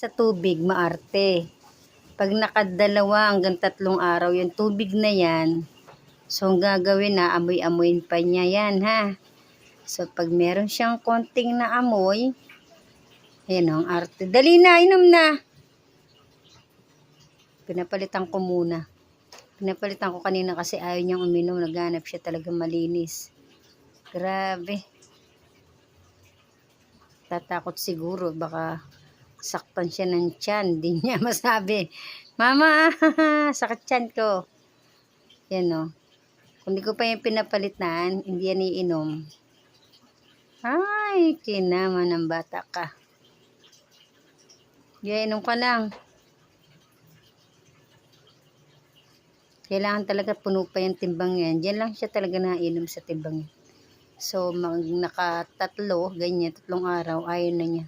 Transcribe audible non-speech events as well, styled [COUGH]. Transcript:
sa tubig, maarte. Pag nakadalawa hanggang tatlong araw, yung tubig na yan, so ang gagawin na, amoy-amoyin pa niya yan, ha? So, pag meron siyang konting na amoy, ayan o, ang arte. Dali na, inom na! Pinapalitan ko muna. Pinapalitan ko kanina kasi ayaw niyang uminom. Naghanap siya talaga malinis. Grabe. Tatakot siguro. Baka saktan siya ng tiyan. Di [LAUGHS] niya masabi. Mama, [LAUGHS] sakit tiyan ko. Yan o. Kung di ko pa yung pinapalitan, hindi yan iinom. Ay, kinama ng bata ka. Yeah, inom ka lang. Kailangan talaga puno pa yung timbang yan. Diyan lang siya talaga nainom sa timbang. So, mag nakatatlo, ganyan, tatlong araw, ayaw na niya.